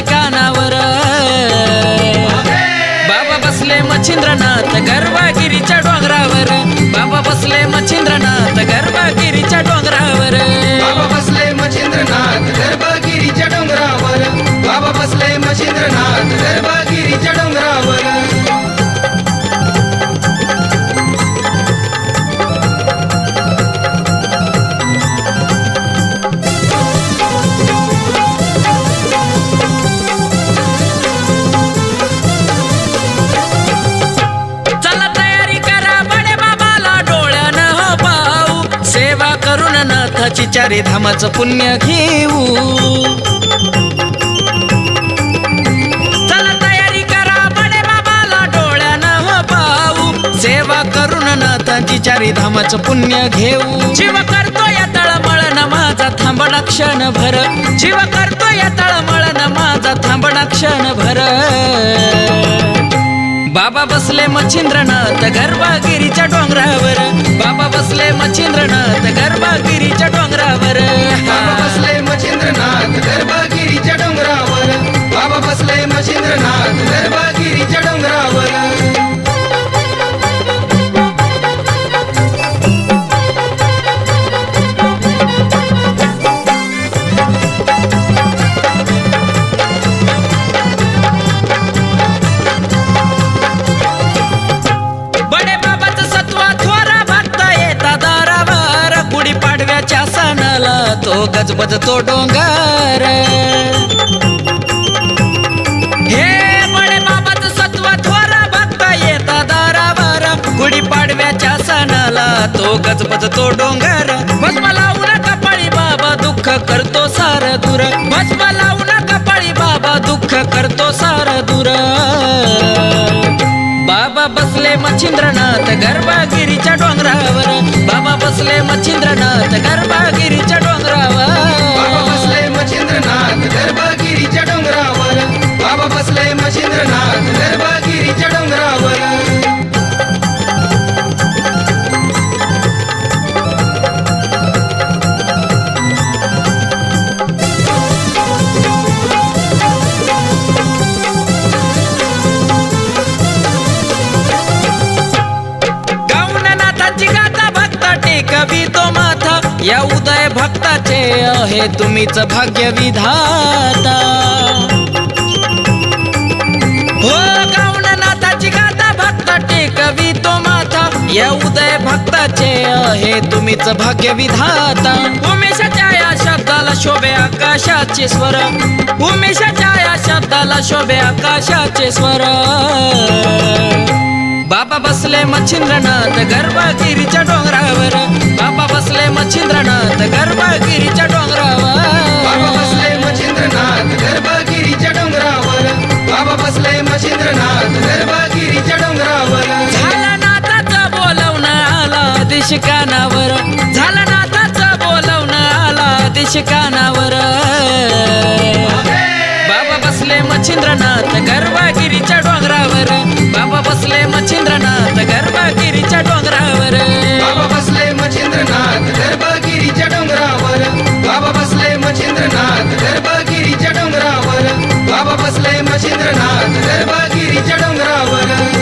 कानावर. बाबा बसले मच्छिंद्रनाथ गर्भागिरीच्या डोंगरावर. बाबा बसले मच्छिंद्रनाथ गर्भागिरीच्या करून चारे चारी धामाचं पुण्य घेऊ. चला तयारी करा बडे बाबाला डोळ्यानं हो पाहू. सेवा करून नाथांची चारी धामाचं पुण्य घेऊ. जीव करतो या तळमळन माझा थांबणा क्षण भर. जीव करतो या तळमळन माझा थांबणा क्षण भर. बाबा बसले मच्छिंद्रनाथ गर्भागिरीच्या डोंगरावर. बसले गर्भागिरीच्या डोंगरावर. बडे थोरा येता दारावर. गुढी पाडव्याच्या सणाला तो गजबज तो डोंगर. तो तो डोंगर भस्म लावून कपाळी बाबा दुःख करतो सार दूर. भस्म लावून कपाळी बाबा दुःख करतो सार दूर. बाबा बसले मच्छिंद्रनाथ गर्भागिरीच्या डोंगरावर. बाबा बसले मच्छिंद्रनाथ गर्भागिरीच्या डोंगरावर. भक्ताची गाता गाथा भक्त टेकवी तो माथा या उदय भक्ताचे आहे तुम्हीच भाग्य विधाता हो गाऊन नाथाची गाथा भक्ता टेकवी तो माथा या उदय भक्ताचे आहे तुम्हीच भाग्य विधाता उमेशाच्या या शब्दाला शोभे आकाशाचे स्वर. उमेशाच्या या शब्दाला शोभे आकाशाचे स्वर. बाबा बसले मच्छिंद्रनाथ गर्भागिरीच्या डोंगरावर. बाबा बसले मच्छिंद्रनाथ गर्भागिरीच्या डोंगरावर. बाबा बसले मच्छिंद्रनाथ गर्भगिरीच्या डोंगरावर. बाबा बसले मच्छिंद्रनाथ गर्भगिरीच्या डोंगरावर. झाला नाथाचा बोलवणं आला दिश कानावर झाला नाथाचा बोलवणं आला दिश कानावर बाबा बसले मच्छिंद्रनाथ गर्भागिरीच्या डोंगरावर. बाबा मच्छिंद्रनाथ गर्भगिरीच्या डोंगरावर. बाबा बसलाय मच्छिंद्रनाथ गर्भगिरीच्या डोंगरावर.